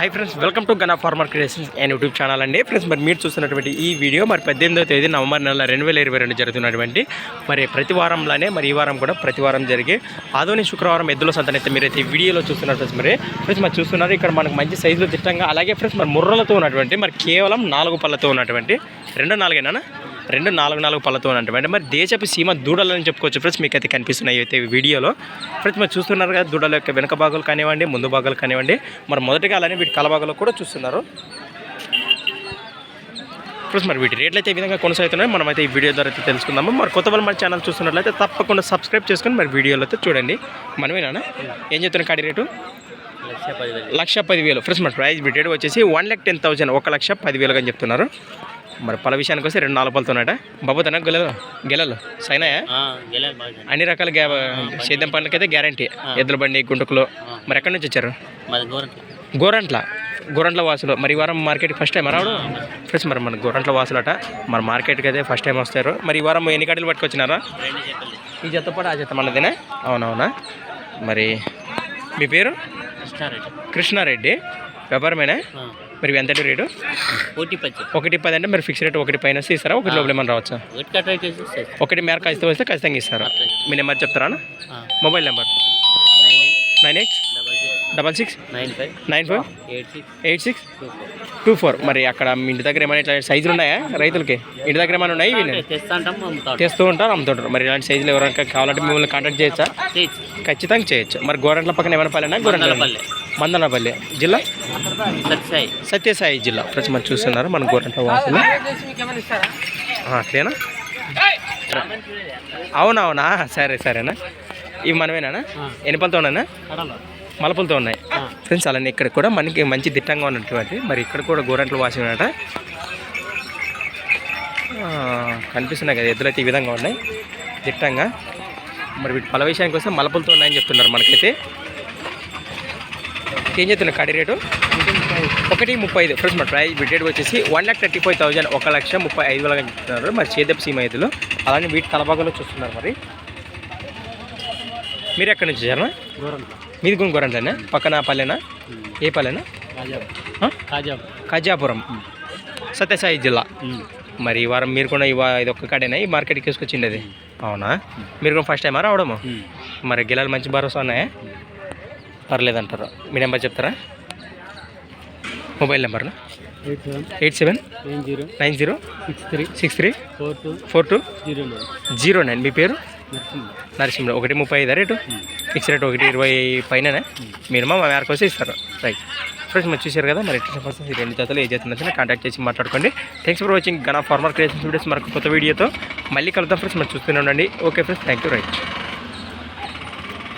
Hi friends welcome to Gana farmer creations and YouTube channel అండి. Friends మరి మీరు చూస్తున్నటువంటి ఈ వీడియో మరి పద్దెనిమిదో తేదీ నవంబర్ నెల రెండు వేల ఇరవై రెండు జరుగుతున్నటువంటి మరి ప్రతి వారంలానే మరి ఈ వారం కూడా ప్రతి వారం జరిగే ఆధునిక శుక్రవారం ఎద్దుల సంతనైతే మీరైతే ఈ వీడియోలో చూస్తున్నారు ఫ్రెండ్స్ మరి. ఫ్రెండ్స్ మరి చూస్తున్నారు ఇక్కడ మనకు మంచి సైజులో తిట్టంగా అలాగే ఫ్రెండ్స్ మరి ముర్రలతో ఉన్నటువంటి మరి కేవలం నాలుగు పళ్ళతో ఉన్నటువంటి రెండు నాలుగేనా రెండు నాలుగు నాలుగు పళ్ళతో ఉన్నటువంటి మరి దేశపు సీమ దూడలని చెప్పుకోవచ్చు ఫ్రెండ్స్ మీకు అయితే కనిపిస్తున్నాయి అయితే ఈ వీడియోలో. ఫ్రెండ్స్ మరి చూస్తున్నారు కదా దూడల యొక్క వెనక భాగాలు కానివ్వండి ముందు భాగాలు కానివ్వండి. మరి మొదటిగా అలానే వీటి కలభాగాలు కూడా చూస్తున్నారు. ఫ్రెండ్స్ మరి వీటి రేట్లు అయితే ఈ విధంగా కొనసాగుతున్నాయి. మనం అయితే ఈ వీడియో ద్వారా అయితే తెలుసుకుందాము. మరి కొత్త వాళ్ళు మన ఛానల్ చూస్తున్నట్లయితే తప్పకుండా సబ్స్క్రైబ్ చేసుకొని మరి వీడియోలో అయితే చూడండి. మనమేనా ఏం చెప్తున్నా కాడి రేటు? లక్ష పదివేలు. ఫ్రెండ్స్ మన ప్రైస్ బిటెడ్ వచ్చేసి వన్ ల్యాక్ టెన్ థౌసండ్ ఒక లక్ష పదివేలుగా చెప్తున్నారు. మరి పల విషయానికి వస్తే రెండు నాలుగు పలుతున్నాయట బాబుతానా గెలలు గెలలు సైనాయా? గెలాలి బాగా అన్ని రకాల గ్యా సేద్యం పనులకి అయితే గ్యారంటీ ఎద్దుల బండి గుంటకులు. మరి ఎక్కడి నుంచి వచ్చారు? గోరంట్ల. గోరంట్ల. వాసులు. మరి ఈ వారం మార్కెట్కి ఫస్ట్ టైం రావడం? ఫ్రెండ్స్ మరి. మన గోరంట్ల వాసులట. మన మార్కెట్కి అయితే ఫస్ట్ టైం వస్తారు. మరి ఈ వారం ఎన్ని కట్టలు పట్టుకొచ్చినారా? ఈ జత పాటు ఆ జత మనదేనా? అవునవునా? మరి మీ పేరు? కృష్ణారెడ్డి. కృష్ణారెడ్డి. వ్యాపారమేనా? మరి ఎంత రేటు? పోటీ పచ్చి ఒకటి పది అంటే మరి ఫిక్స్ రేట్ ఒకటి పైన వస్తే ఇస్తారా? ఒకటి లోపల ఏమన్నా రావచ్చా? ఒకటి. ఒకటి మేర ఖచ్చితంగా వస్తే ఖచ్చితంగా ఇస్తారా. మీ నెంబర్ చెప్తారా mobile number? Nine eight. Nine eight. Double six? Nine five. Nine five? Eight six eight six two four మరి అక్కడ మీ ఇంటి దగ్గర ఏమైనా ఇట్లా సైజులు ఉన్నాయా రైతులకి? ఇంటి దగ్గర ఏమైనా ఉన్నాయి తెస్తా ఉంటారు అమ్ముతుంటారు. మరి ఇలాంటి సైజులు ఎవరైనా కావాలంటే మిమ్మల్ని కాంటాక్ట్ చేయొచ్చా? ఖచ్చితంగా చేయొచ్చు. మరి గోరంట్ల పక్కన ఏమైనా పల్లెనా? గోరంట్ల మందలపల్లి. మందనపల్లి జిల్లా? సత్సాయి సత్యసాయి జిల్లా. ఫ్రెండ్స్ మనం చూస్తున్నారు మన గోరంట్ల వాసులు. అట్లేనా అవునవునా? సరే సరేనా? ఇవి మనమేనా ఎనిపలతో ఉన్నాయా మలపలతో ఉన్నాయి. ఫ్రెండ్స్ అలానే ఇక్కడ కూడా మనకి మంచి దిట్టంగా ఉన్నటువంటి మరి ఇక్కడ కూడా గోరంట్ల వాసినట కనిపిస్తున్నాయి కదా ఎద్దులు అయితే ఈ విధంగా ఉన్నాయి దిట్టంగా. మరి వీటి పల విషయానికి వస్తే మలపలతో ఉన్నాయని చెప్తున్నారు మనకైతే. ఏం చెప్తున్నారు కడి రేటు? ఒకటి ముప్పై ఐదు. ఫ్రెండ్స్ మరి ప్రైస్ బిడ్డేట్ వచ్చేసి one lakh thirty five thousand ఒక లక్ష ముప్పై ఐదు వేలుగా చెప్తున్నారు. మరి చేదపు సీమ ఐదులు అలానే వీటి తలభాగంలో చూస్తున్నారు మరి. మీరు ఎక్కడి నుంచి వచ్చారా? మీది గుంగూరంటేనా పక్కన పల్లెనా? ఏ పల్లెనా? ఆ? కాజా ఖాజాపురం సత్యసాయి జిల్లా. మరి ఈ వారం మీరు కూడా ఈ వా- ఇది ఒక్క కాడేనా? ఈ మార్కెట్కి తీసుకొచ్చిండేది అవునా? మీరు కూడా ఫస్ట్ టైమా రావడము? మరి గిలాలు మంచి భరోసా ఉన్నాయా? పర్లేదంటారు. మీ నెంబర్ చెప్తారా? Mobile నెంబర్నా? Eight seven. Eight seven? Nine zero. Nine zero? Six three. Six three? Four two. Four two? Zero nine. Zero nine. మీ పేరు? నరసింహ ఒకటి ముప్పై ఐదు రేటు? ఫిక్స్ రేట్ ఒకటి ఇరవై పైననే? మినిమం మా మేరకు వచ్చి ఇస్తారు. రైట్ ఫ్రెండ్స్ మీరు చూశారు కదా మరి ఎట్లా పర్సన్స్ ఈ రెండు జతలు ఏ జత కాంటాక్ట్ చేసి మాట్లాడుకోండి. Thanks for watching Gana farmer creations videos మరొక కొత్త వీడియోతో మళ్ళీ కలుద్దాం ఫ్రెండ్స్ మరి చూస్తూనే ఉండండి. Okay friends thank you right